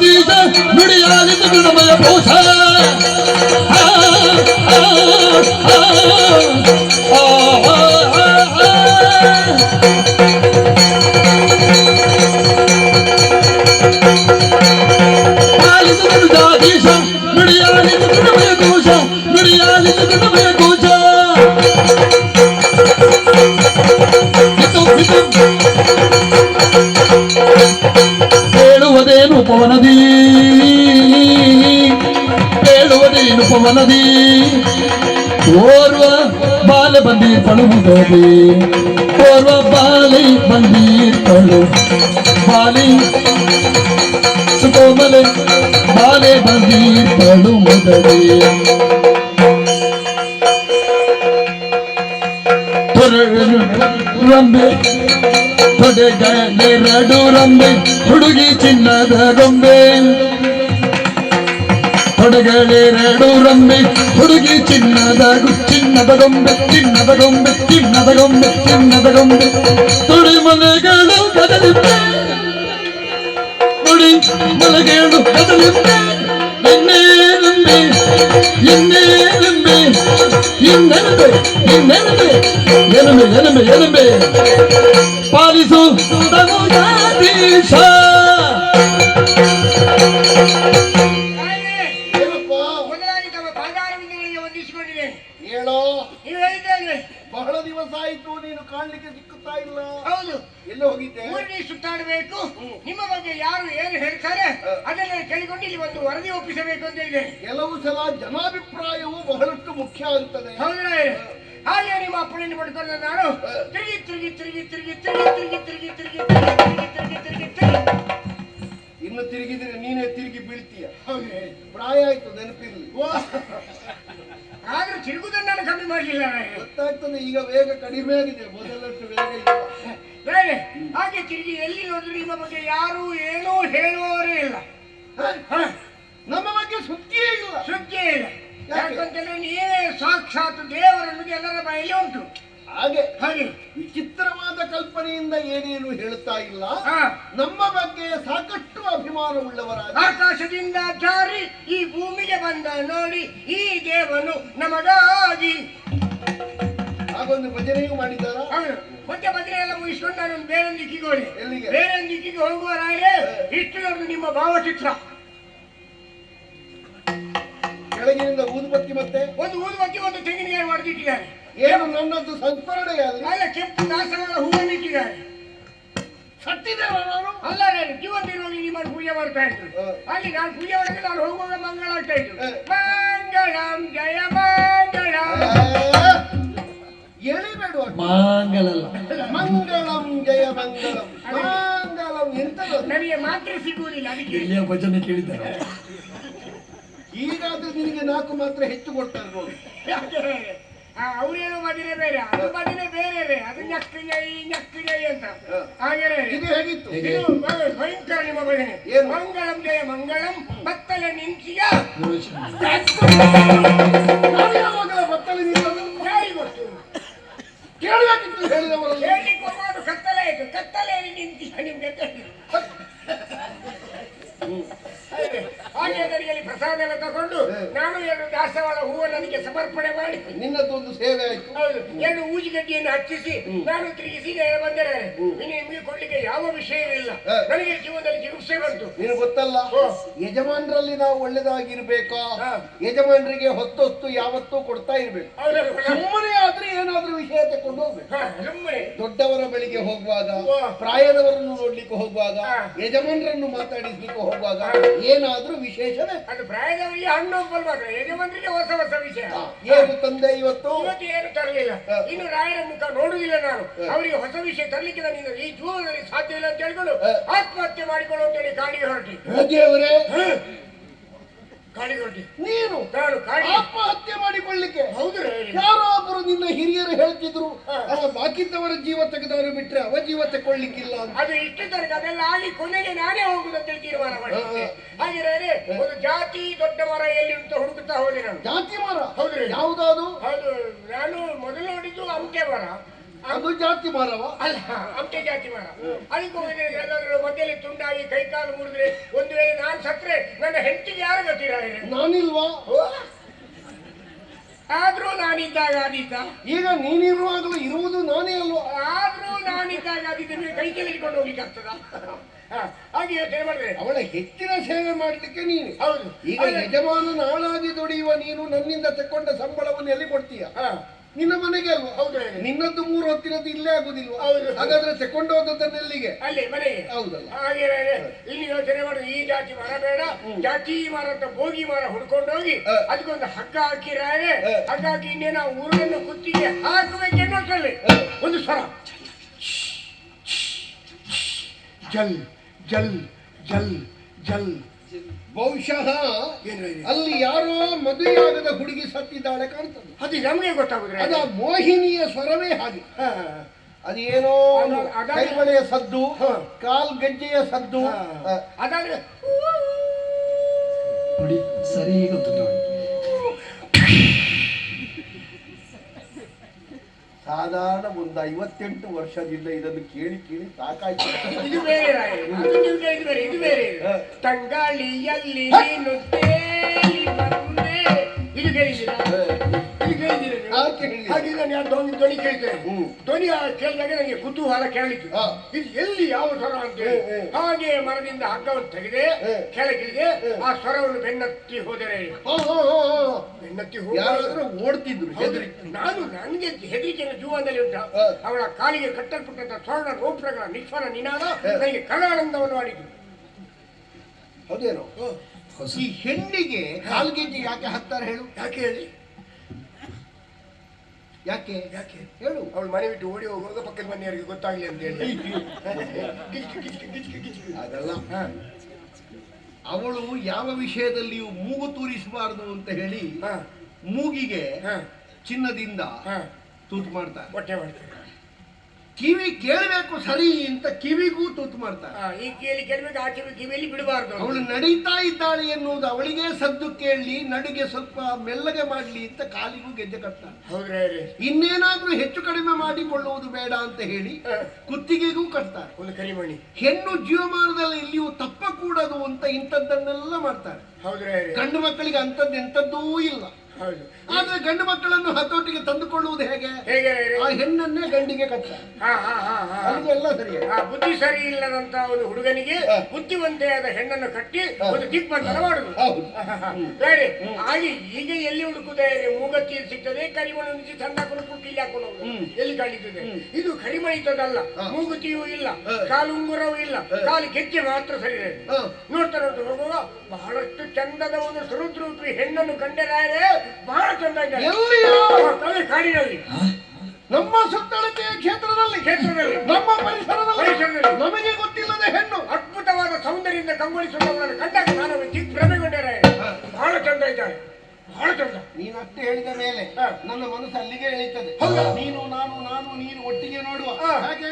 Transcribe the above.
ಬೀಜ ನುಡಿಯಾಲಿತು ಗುಣಮಯ ಭೂಷ. ಪವನದಿ ಪವನದಿ ಓರ್ವ ಬಾಲೆ ಬಂದೀರ್ಪಳುವುದದಿ ಓರ್ವ ಬಾಲಿ ಬಂದೀರ್ಪಳು ಬಾಲಿ ಸುಕೋಮಲೆ ಬಾಲೆ ಬಂದೀರ್ಪಳು ಮುದದಿ ರಂಬೆ ತೊಡೆಗಳೆರಡು ರಂಬೆ ಹುಡುಗಿ ಚಿನ್ನದ ಗೊಂಬೆ ತೊಡೆಗಳೆರಡು ರಂಬೆ ಹುಡುಗಿ ಚಿನ್ನದ ಗು- ಚಿನ್ನದ ಗೊಂಬೆ ಚಿನ್ನದ ಗೊಂಬೆ ಚಿನ್ನದ ಗೊಂಬೆ ಚಿನ್ನದ ಗೊಂಬೆ ತುಡಿ ಮನೆಗಳು ಕದಲಿವೆ ತುಡಿ ಮನೆಗಳು ಕದಲಿವೆ ಎನ್ನೇ ರಂಬೆ ಎನ್ನೇ ರಂಬೆ ಇನ್ನೆನಬೆ ಇನ್ನೆನಬೆ ಎನಬೆ ಎನಬೆ ಎನಬೆ ಪಾಲಿಸು ತನುಜಾಧೀಶ ಹೇಳೋ ನೀವು ಹೇಳಿದ್ದೇನೆ ಬಹಳ ದಿವಸ ಆಯ್ತು ನೀನು ಕಾಣ್ಲಿಕ್ಕೆ ಸಿಕ್ಕುತ್ತಾ ಇಲ್ಲ ಹೌದು ಎಲ್ಲ ಹೋಗಿದ್ದೆ ಊರಿನಲ್ಲಿ ಸುತ್ತಾಡಬೇಕು ನಿಮ್ಮ ಬಗ್ಗೆ ಯಾರು ಏನು ಹೇಳ್ತಾರೆ ಅದನ್ನ ಕೇಳಿಕೊಂಡು ಇಲ್ಲಿ ಒಂದು ವರದಿ ಒಪ್ಪಿಸಬೇಕು ಅಂತ ಇದೆ ಕೆಲವು ಸಲ ಜನಾಭಿಪ್ರಾಯವು ಬಹಳಷ್ಟು ಮುಖ್ಯ ಆಗ್ತದೆ ಹೌದು ಹಾಗೆ ನಿಮ್ಮ ಅಪ್ಪಣೆಯನ್ನು ಪಡ್ಕೊಂಡು ನಾನು ತಿರುಗಿ ತಿರುಗಿ ತಿರುಗಿ ತಿರುಗಿ ತಿರುಗಿ ತಿರುಗಿ ತಿರುಗಿ ತಿರುಗಿ ತಿರುಗಿ ತಿರುಗಿ ತಿರುಗಿ ತಿರುಗಿ ಇನ್ನು ತಿರುಗಿದ್ರೆ ನೀನೇ ತಿರುಗಿ ಬೀಳ್ತೀಯ ಹೌದೇ ಪ್ರಾಯ ಆಯ್ತು ನೆನಪಿರ್ಲಿ ಆದ್ರೂ ತಿರುಗುದನ್ನ ಗೊತ್ತಾಗ್ತದೆ ಈಗ ವೇಗ ಕಡಿಮೆ ಆಗಿದೆ ಮೊದಲಷ್ಟು ವೇಗ ಇಲ್ಲ. ಬೇರೆ ಹಾಗೆ ತಿರುಗಿ ಎಲ್ಲಿ ನೋಡಿದ್ರು ನಿಮ್ಮ ಬಗ್ಗೆ ಯಾರು ಏನೂ ಹೇಳುವವರೇ ಇಲ್ಲ. ನಮ್ಮ ಬಗ್ಗೆ ಸುದ್ದಿಯೇ ಇಲ್ಲ. ಸುದ್ದಿಯೇ ಇಲ್ಲ. ಯಾಕೆ? ಯಾಕಂತಂದ್ರೆ ನೀವೇ ಸಾಕ್ಷಾತ್ ದೇವರನ್ನು ಎಲ್ಲರ ಬಾಯಲ್ಲಿ ಉಂಟು. ಹಾಗೆ ಹಾಗೆ. ವಿಚಿತ್ರವಾದ ಕಲ್ಪನೆಯಿಂದ ಏನೇನು ಹೇಳ್ತಾ ಇಲ್ಲ ನಮ್ಮ ಬಗ್ಗೆ ಸಾಕಷ್ಟು ಅಭಿಮಾನ ಉಳ್ಳವರ ಆಕಾಶದಿಂದ ಜಾರಿ ಈ ಭೂಮಿಗೆ ಬಂದ ನೋಡಿ ಈ ದೇವನು ನಮಗಾಗಿ. ಹಾಗೊಂದು ಭಜನೆಯೂ ಮಾಡಿದ್ದಾರ? ಮತ್ತೆ ಭಜನೆ ಎಲ್ಲ ಮುಗಿಸ್ಕೊಂಡು ನಾನು ಬೇರೆ ದಿಕ್ಕಿಗೆ ಹೋಗಿ ಎಲ್ಲಿಗೆ? ಬೇರೆ ದಿಕ್ಕಿಗೆ ಹೋಗುವ ರಾಯರೇ ಇಷ್ಟು ದೊಡ್ಡ ನಿಮ್ಮ ಭಾವಚಿತ್ರ. ಕೆಳಗಿನಿಂದ ಊದುಬತ್ತಿ ಮತ್ತೆ? ಒಂದು ಊದುಬತ್ತಿ ಒಂದು ತೆಂಗಿನಕಾಯಿ ಮಾಡಿಟ್ಟಿದ್ದಾರೆ ಏನು ನನ್ನದು ಸಂಸ್ಮರಣೆಯಲ್ಲಿ? ಅಲ್ಲ ಕೆಂಪು ದಾಸರ ಹೂವನ್ನು ಇಟ್ಟಿದ್ದಾರೆ ಸತ್ತಿದೆ ನಾನು? ಅಲ್ಲ ನಾನು ಜೀವಂತಿರುವಾಗ ನಿಮ್ಮನ್ನು ಪೂಜೆ ಮಾಡ್ತಾ ಇದ್ರು ಅಲ್ಲಿ ನಾನು ಪೂಜೆ ಮಾಡಿದ್ರೆ ನಾನು ಹೋಗುವಾಗ ಮಂಗಳ ಆಗ್ತಾ ಇದ್ರು ಹ. ಮಂಗಳಂ ಜಯ ಮಂಗಳಂ. ಎಳಿಬೇಡು ಮಾಂಗಳಲ್ಲ ಮಂಗಳಂ. ಜಯ ಮಂಗಳಂ. ಮಂಗಳಂ ಎಂತದು ನನಗೆ ಮಾತ್ರ ಸಿಗುವುದಿಲ್ಲ ಅದಕ್ಕೆ. ಎಲ್ಲಿಯ ಭಜನೆ ಕೇಳಿದ್ದಾರೆ. ಈಗಾದ್ರೂ ನಿನಗೆ ನಾಲ್ಕು ಮಾತ್ರ ಹೆಚ್ಚು ಕೊಡ್ತಾರೆ ನೋಡಿ. ಅವ್ರೇನು ಮದಿನೆ ಬೇರೆ ಅದು ಮದಿನೆ ಬೇರೆ ಅದು ñಕ್ಕು ಜೈ ñಕ್ಕು ಜೈ ಅಂತ. ಹಾಗೆ ಇದು ಹೇಗಿತ್ತು? ಹೇಗೆ? ಇದು ಭಯ- ಭಯಂಕರ ನಿಮ್ಮ ಭಜನೆ ಏನು? ಮಂಗಳಂ ಜಯ ಮಂಗಳಂ ಬತ್ತಲೆ ಯಾವಾಗ ಬತ್ತಲೆ ನಿಂತದ್ದು? ಯಾರಿ ಗೊತ್ತು. ಕೇಳಬೇಕಿತ್ತು ಹೇಳಲಿಕ್ಕೆ ಹೋಗುವಾಗ ಕತ್ತಲೆ ಆಯ್ತು. ಕತ್ತಲೆಯಲ್ಲಿ ನಿಂತಿಯ ನಿಮ್ಗೆ ಗೊತ್ತಿಲ್ಲ. ಹಾಗೆ ಹಾಗೆ ಅದರಲ್ಲಿ ಪ್ರಸಾದ ಎಲ್ಲ ತಗೊಂಡು ನಾನು ಎರಡು ದಾಸವಾಳ ಹೂವನ್ನು ನನಗೆ ಸಮರ್ಪಣೆ ಮಾಡಿ. ನಿನ್ನದೊಂದು ಸೇವೆ ಆಯ್ತು. ಹೌದು. ಎರಡು ಊಜಿಗಡ್ಡಿಯನ್ನು ಹಚ್ಚಿಸಿ ನಾನು ತಿರುಗಿಸಿ ಬಂದರೆ ಇನ್ನು ನಿಮಗೆ ಕೊಡ್ಲಿಕ್ಕೆ ಯಾವ ವಿಷಯವಿಲ್ಲ. ಇಲ್ಲ ನನಗೆ ಜೀವನದಲ್ಲಿ ಜಿಗುಪ್ಸೆ ಬಂತು. ನೀನು ಗೊತ್ತಲ್ಲ. ಯಜಮಾನರಲ್ಲಿ ನಾವು ಒಳ್ಳೇದಾಗಿರ್ಬೇಕಾ. ಯಜಮಾನರಿಗೆ ಹೊತ್ತೊತ್ತು ಯಾವತ್ತೂ ಕೊಡ್ತಾ ಇರ್ಬೇಕು? ಸುಮ್ಮನೆ ಆದ್ರೆ ಏನಾದ್ರೂ ವಿಷಯ ತಗೊಂಡು ಹೋಗ್ಬೇಕು. ದೊಡ್ಡವರ ಬಳಿಗೆ ಹೋಗುವಾಗ. ಪ್ರಾಯದವರನ್ನು ನೋಡ್ಲಿಕ್ಕೆ ಹೋಗುವಾಗ. ಯಜಮಾನರನ್ನು ಮಾತಾಡಿಸ್ಲಿಕ್ಕೆ ಹೋಗುವಾಗ ಏನಾದ್ರೂ ವಿಶೇಷವೇ? ಅದು ಪ್ರಾಯದವರಿಗೆ ಹಣ್ಣು ಮಾತ್ರ. ಯಜಮಾನರಿಗೆ ಹೊಸ ಹೊಸ ವಿಷಯ. ಏನು ತಂದೆ ಇವತ್ತು? ಇವತ್ತು ಏನು ತರಲಿಲ್ಲ. ಇನ್ನು ರಾಯರ ಮುಖ ನೋಡುವುದಿಲ್ಲ ನಾನು. ಅವರಿಗೆ ಹೊಸ ವಿಷಯ ತರಲಿಕ್ಕೆ ನಾನು. ಈ ಜೀವನದಲ್ಲಿ ಸಾಧ್ಯ ಇಲ್ಲ ಅಂತ ಹೇಳ್ಕೊಂಡು. ಆತ್ಮಹತ್ಯೆ ಮಾಡಿಕೊಳ್ಳು ಅಂತ ಹೇಳಿ ಕಾಡಿಗೆ ಹೊರಟಿ ದೇವರೇ ಹೊರಟಿ ನೀನು ನಾನು ಕಾಡಿ ಆತ್ಮಹತ್ಯೆ ಮಾಡಿಕೊಳ್ಳಿಕ್ಕೆ. ಹೌದು. ರಾಯರೇ. ಯಾರೋ ಒಬ್ಬರು ನಿನ್ನ ಹಿರಿಯರು ಹೇಳ್ತಿದ್ರು. ಅವ ಬಾಕಿದ್ದವರ ಜೀವ ತೆಗೆದವರು ಬಿಟ್ರೆ ಅವ ಜೀವ ತಕೊಳ್ಳಿಕ್ಕಿಲ್ಲ ಅಂತ. ಅದು ಇಷ್ಟು ತನಕ ಅದೆಲ್ಲ ಆಗಿ ಕೊನೆಗೆ ನಾನೇ ಹೋಗುದಂತೇಳಿ ತೀರ್ಮಾನ ಮಾಡಿದ್ದೆ ಒಂದು ಜಾತಿ ದೊಡ್ಡ ಮರ ಎಲ್ಲಿ ಅಂತ ಹುಡುಕುತ್ತಾ ಹೋದೆ ನಾನು. ಜಾತಿ ಮರ? ಹೌದ್ರಿ. ಯಾವುದಾದ್ರು? ಹೌದು. ನಾನು ಮೊದಲು ನೋಡಿದ್ದು ಅಂಕೆ ಮರ. ಅದು ಜಾತಿ ಮಾರವ? ಅಲ್ಲ ಅಮಟೆ ಜಾತಿ ಮಾರ. ಅದಕ್ಕೆ ಹೋಗಿದ್ರೆ ಎಲ್ಲರೂ ಮಧ್ಯದಲ್ಲಿ ತುಂಡಾಗಿ ಕೈ ಕಾಲು ಮುರಿದ್ರೆ ಒಂದು ವೇಳೆ ನಾನು ಸತ್ರೆ ನನ್ನ ಹೆಂಡತಿಗೆ ಯಾರು ಗೊತ್ತಿರ ನಾನಿಲ್ವಾ? ಆದ್ರೂ ನಾನಿದ್ದಾಗ ಆದೀತ. ಈಗ ನೀನಿರುವಾಗಲೂ ಇರುವುದು ನಾನೇ ಅಲ್ವಾ? ಆದ್ರೂ ನಾನಿದ್ದಾಗ ಆದಿದ್ದ ಕೈ ಕೆಲ ಇಟ್ಕೊಂಡು ಹೋಗ್ಲಿಕ್ಕೆ ಆಗ್ತದ? ಹಾಗೆ ಯೋಚನೆ ಮಾಡಿದ್ರೆ. ಅವಳ ಹೆಚ್ಚಿನ ಸೇವೆ ಮಾಡ್ಲಿಕ್ಕೆ ನೀನು. ಹೌದು. ಈಗ ಯಜಮಾನ ನಾಳಾಗಿ ದುಡಿಯುವ ನೀನು ನನ್ನಿಂದ ತಕ್ಕೊಂಡ ಸಂಬಳವನ್ನು ಎಲ್ಲಿ ಕೊಡ್ತೀಯ? ನಿನ್ನ ಮನೆಗೆ ಅಲ್ವಾ ಹೌದು ನಿನ್ನದ್ದು ಮೂರು ಹೊತ್ತಿನದ್ದು ಇಲ್ಲೇ ಆಗುದಿಲ್ವಾ ಹೌದು. ಹಾಗಾದ್ರೆ ತಕೊಂಡು ಹೋದದ್ದನ್ನೆಲ್ಲಿಗೆ ಅಲ್ಲಿ ಮನೆಗೆ ಹೌದಲ್ಲ ಹಾಗೆ ಇಲ್ಲಿ ಯೋಚನೆ ಮಾಡಿ ಈ ಜಾತಿ ಮರ ಬೇಡ ಜಾತಿ ಮರ ಅಂತ ಭೋಗಿ ಮರ ಹುಡ್ಕೊಂಡು ಹೋಗಿ ಹ. ಅದಕ್ಕೊಂದು ಹಗ್ಗ ಹಾಕಿರಾರೆ ಹ. ಹಗ್ಗ ಹಾಕಿ ಇನ್ನೇ ನಾವು ಊರನ್ನು ಕುತ್ತಿಗೆ ಹಾಕಬೇಕೆನ್ನೋಷ್ಟರಲ್ಲಿ ಒಂದು ಸ್ವರ ಜಲ್ ಜಲ್ ಜಲ್ ಜಲ್ ಬಹುಶಃ ಅಲ್ಲಿ ಯಾರೋ ಮದುವೆಯಾಗದ ಹುಡುಗಿ ಸತ್ತಿದ್ದಾಳೆ ಕಾಣ್ತದೆ ಅದು ನಮಗೆ ಗೊತ್ತಾಗುದ್ರೆ ಅದು ಮೋಹಿನಿಯ ಸ್ವರವೇ ಹಾಗೆ ಹ. ಅದೇನೋ ಕೈಮಳೆಯ ಸದ್ದು. ಕಾಲ್ ಗಜ್ಜೆಯ ಸದ್ದು. ಅದಾದ್ರೆ ನೋಡಿ ಸರಿ ಗೊತ್ತು ಸಾಧಾರಣ ಒಂದು ಐವತ್ತೆಂಟು ವರ್ಷದಿಂದ ಇದನ್ನು ಕೇಳಿ ಕೇಳಿ ಸಾಕಾಯ್ತು. ಇದು ಬೇರೆ ರಾಯ. ಅದು ನೀವು ಕೇಳಿದ್ದು ಬೇರೆ ಇದು ಬೇರೆ. ಇದು. ತಂಗಾಳಿಯಲ್ಲಿ ನೀನು ತೇಲಿ ಬಂದೆ. ಇದು ಕೇಳಿದ್ದೀರಾ ಹಾಗೆ ನಾನು ಯಾರು ಧ್ವನಿ ಧ್ವನಿ ಕೇಳ್ತೇನೆ. ಧ್ವನಿ ಆ ಕೇಳಿದಾಗ ನನಗೆ ಕುತೂಹಲ ಕೇಳಿತು. ಇದು ಎಲ್ಲಿ ಯಾವ ಸ್ವರ ಹ್ಮ್. ಹಾಗೆ ಮರದಿಂದ ಹಗ್ಗವನ್ನು ತೆಗೆದೆ. ಕೆಳಗಿಳಿದೆ ಆ ಸ್ವರವನ್ನು ಬೆನ್ನತ್ತಿ ಹೋದರೆ. ಬೆನ್ನತ್ತಿ ಹೋದ್ರೆ ಓಡ್ತಿದ್ರು ನಾನು ನನಗೆ ಹೆದರಿಕೆಯ ಜೀವನದಲ್ಲಿ ಉಂಟ. ಅವಳ ಕಾಲಿಗೆ ಕಟ್ಟಲ್ಪಟ್ಟಂತ ಸ್ವರ್ಣ ರೋಪ್ರಗಳ ನಿಶ್ವರ ನಿನಾದ ನನಗೆ ಕಲಾನಂದವನ್ನು ಮಾಡಿದ್ರು ಹೌದೇನೋ? ಈ ಹೆಣ್ಣಿಗೆ ಕಾಲ್ಗೆಜ್ಜೆ ಯಾಕೆ ಹತ್ತಾರ ಹೇಳು? ಯಾಕೆ ಹೇಳಿ? ಯಾಕೆ? ಯಾಕೆ? ಹೇಳು. ಅವಳು ಮನೆ ಬಿಟ್ಟು ಓಡಿ ಹೋಗುವಾಗ ಪಕ್ಕದ ಮನೆಯವರಿಗೆ ಗೊತ್ತಾಗ್ಲಿ ಅಂತ ಹೇಳಿ. ಅದಲ್ಲ. ಹ, ಅವಳು ಯಾವ ವಿಷಯದಲ್ಲಿಯೂ ಮೂಗು ತೂರಿಸಬಾರದು ಅಂತ ಹೇಳಿ ಮೂಗಿಗೆ ಹ, ಚಿನ್ನದಿಂದ ಹ. ತೂತು ಮಾಡ್ತಾರೆ. ಹೊಟ್ಟೆ ಮಾಡ್ತಾರೆ. ಕಿವಿ ಕೇಳಬೇಕು ಸರಿ ಅಂತ ಕಿವಿಗೂ ತೂತು ಮಾಡ್ತಾರೆ. ಹ, ಈ ಕಿವಿಯಲ್ಲಿ ಕೇಳಬೇಕು ಆ ಕಿವಿ ಕಿವಿಯಲ್ಲಿ ಬಿಡಬಾರ್ದು ಅಂತ. ಅವಳು ನಡೀತಾ ಇದ್ದಾಳೆ ಎನ್ನುವುದು ಅವಳಿಗೆ ಸದ್ದು ಕೇಳಲಿ ನಡುಗೆ ಸ್ವಲ್ಪ ಮೆಲ್ಲಗೆ ಮಾಡಲಿ ಅಂತ ಕಾಲಿಗೂ ಗೆಜ್ಜೆ ಕಟ್ತಾರೆ ಹೌದ್ರಾ ರೀ? ಇನ್ನೇನಾದ್ರೂ ಹೆಚ್ಚು ಕಡಿಮೆ ಮಾಡಿಕೊಳ್ಳುವುದು ಬೇಡ ಅಂತ ಹೇಳಿ ಕುತ್ತಿಗೆಗೂ ಕಟ್ತಾರೆ. ಒಂದು ಕರಿಮಣಿ ಹೆಣ್ಣು ಜೀವಮಾನದಲ್ಲಿ ಎಲ್ಲಿಯೂ ತಪ್ಪಕೂಡದು ಅಂತ ಇಂಥದ್ದನ್ನೆಲ್ಲ ಮಾಡ್ತಾರೆ. ಹೌದ್ರಾ ರೀ? ಗಂಡು ಮಕ್ಕಳಿಗೆ ಅಂಥದ್ದು ಎಂಥದ್ದೂ ಇಲ್ಲ. ಆದ್ರೆ ಗಂಡು ಮಕ್ಕಳನ್ನು ಹತೋಟಿಗೆ ತಂದುಕೊಳ್ಳುವುದು ಹೇಗೆ ಹೇಗೆ ಆ ಹೆಣ್ಣನ್ನೇ ಗಂಡಿಗೆ ಹ. ಸರಿಯೇ ಆ ಬುದ್ಧಿ ಸರಿ ಇಲ್ಲದಂತ ಒಂದು ಹುಡುಗನಿಗೆ. ಬುದ್ಧಿವಂತೆಯಾದ ಹೆಣ್ಣನ್ನು ಕಟ್ಟಿ. ಒಂದು ದಿಗ್ಬಂಧನ ಮಾಡುದು ಸರಿ ಹಾಗೆ ಈಗ ಎಲ್ಲಿ ಹುಡುಕುದೇ ಮೂಗತ್ತಿ ಸಿಗ್ತದೆ ಕರಿಮಣಿ ಉಂಚಿ ಸಣ್ಣ ಇಲ್ಲಿ ಹಾಕೊಂಡು ಎಲ್ಲಿ ಕಾಣಿಸುತ್ತದೆ ಇದು ಕರಿಮಣಿತದಲ್ಲ. ಮೂಗುತಿಯೂ ಇಲ್ಲ. ಕಾಲು ಉಂಗುರವೂ ಇಲ್ಲ ಕಾಲು ಗೆಜ್ಜೆ ಮಾತ್ರ ಸರಿ ನೋಡ್ತಾರೆ ಹ. ನೋಡ್ತಾ ನೋಡ್ತಾ ಬಹಳಷ್ಟು ಚಂದದ ಒಂದು ಸುರುದ್ರೂಪಿ ಹೆಣ್ಣನ್ನು ಕಂಡರಾರೆ ಬಹಳ ಚಂದ ಇದ್ದಾರೆ ಎಲ್ಲಿಯೋ ತಲೆ ಕಾಡಿನಲ್ಲಿ. ನಮ್ಮ ಸುತ್ತಳತೆಯ ಕ್ಷೇತ್ರದಲ್ಲಿ ಕ್ಷೇತ್ರದಲ್ಲಿ. ನಮ್ಮ ಪರಿಸರದಲ್ಲಿ ಪರಿಸರದಲ್ಲಿ. ನಮಗೆ ಗೊತ್ತಿಲ್ಲದ ಹೆಣ್ಣು. ಅದ್ಭುತವಾದ ಸೌಂದರ್ಯದಿಂದ ಕಂಗೊಳಿಸುವವರನ್ನು ಕಂಡಾಗ ನಾನು ಭ್ರಮೆಗೊಂಡರೆ ಬಹಳ ಚಂದ ಇದ್ದಾರೆ ಬಹಳ ಚಂದ. ನೀನು ಅಷ್ಟು ಹೇಳಿದ ಮೇಲೆ ನನ್ನ ಮನಸ್ಸು ಅಲ್ಲಿಗೆ ಎಳೀತದೆ? ನೀನು ನಾನು ನಾನು ನೀನು ಒಟ್ಟಿಗೆ ನೋಡುವ. ಹಾಗೆ